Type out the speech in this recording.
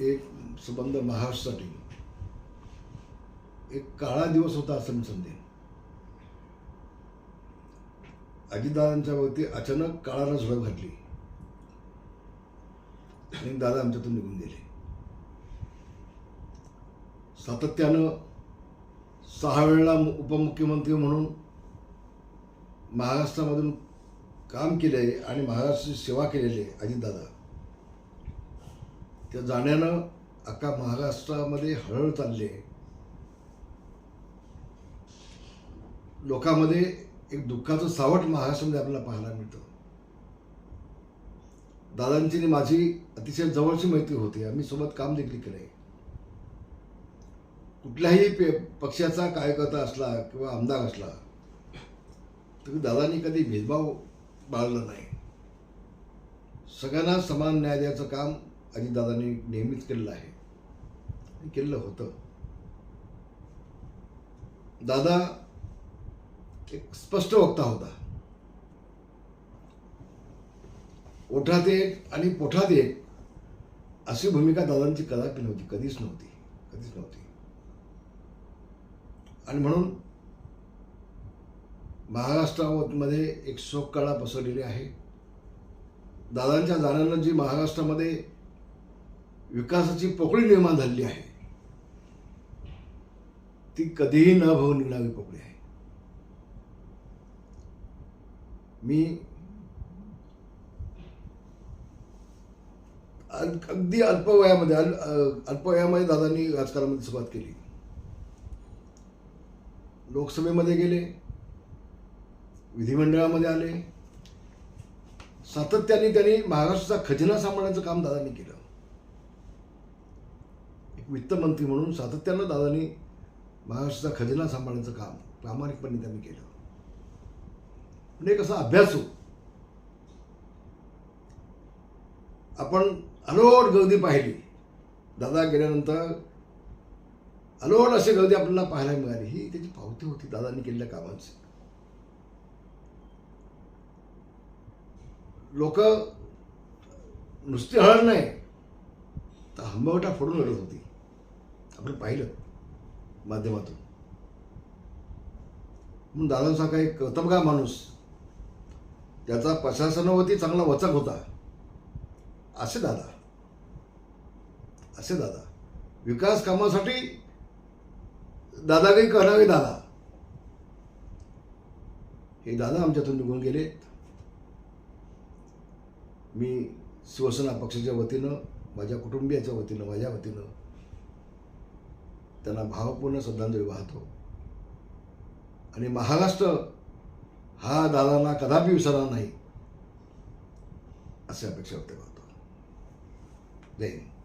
एक संबंध महाराष्ट्रासाठी. एक काळा दिवस होता असं मी समजेन. अजितदादांच्या बाबतीत अचानक काळाला झुळप घातली आणि दादा आमच्यातून निघून गेले. सातत्यानं सहा वेळेला उपमुख्यमंत्री म्हणून महाराष्ट्रामधून काम केले आणि महाराष्ट्राची सेवा केलेली आहे अजितदादा. त्या जाण्यानं अख्खा महाराष्ट्रामध्ये हळहळ चालली आहे. लोकांमध्ये एक दुःखाचं सावट महाराष्ट्रामध्ये आपल्याला पाहायला मिळतं. दादांची आणि माझी अतिशय जवळची मैत्री होती. आम्ही सोबत काम देखील केलंय. कुठल्याही पे पक्षाचा कार्यकर्ता असला किंवा आमदार असला तरी दादांनी कधी भेदभाव बाळला नाही. सगळ्यांना समान न्याय द्यायचं काम अजितदादांनी नेहमीच केलेलं आहे. केलेलं होतं. दादा एक स्पष्ट वक्ता होता. ओठात एक आणि पोठात एक अशी भूमिका दादांची कदापि नव्हती कधीच नव्हती कधीच नव्हती. आणि म्हणून महाराष्ट्रामध्ये एक शोककळा पसरलेली आहे. दादांच्या जाण्यानं जी महाराष्ट्रामध्ये विकासाची पोकळी निर्माण झालेली आहे. ती कधीही न भाऊ निघणारी पोकळी आहे. मी अग- अगदी अल्प वयामध्ये अल्प वयामध्ये दादांनी राजकारणामध्ये सुरुवात केली. लोकसभेमध्ये गेले विधिमंडळामध्ये आले. सातत्याने त्यांनी महाराष्ट्राचा खजिना सांभाळण्याचं काम दादांनी केलं. एक वित्तमंत्री म्हणून सातत्यानं दादांनी महाराष्ट्राचा खजिना सांभाळण्याचं काम प्रामाणिकपणे त्यांनी केलं. म्हणजे कसा हो. आपण अलोट गर्दी पाहिली. दादा गेल्यानंतर अलोट अशी गर्दी आपल्याला पाहायला मिळाली. ही त्याची पावती होती दादांनी केलेल्या कामांची. लोक नुसती हळद नाही तर हंबवटा फोडून रडत होती. आपण पाहिलं माध्यमातून. म्हणून दादासारखा एक कर्तबगार माणूस त्याचा प्रशासनावरती चांगला वचक होता. असे दादा. असे दादा. विकास कामासाठी दादागिरी करणारे दादा. हे दादा आमच्यातून निघून गेले. मी शिवसेना पक्षाच्या वतीनं माझ्या कुटुंबियाच्या वतीनं माझ्या वतीनं त्यांना भावपूर्ण श्रद्धांजली वाहतो. आणि महाराष्ट्र हा दादांना कदापि विसरणार नाही अशी अपेक्षा व्यक्त करतो. जय हिंद.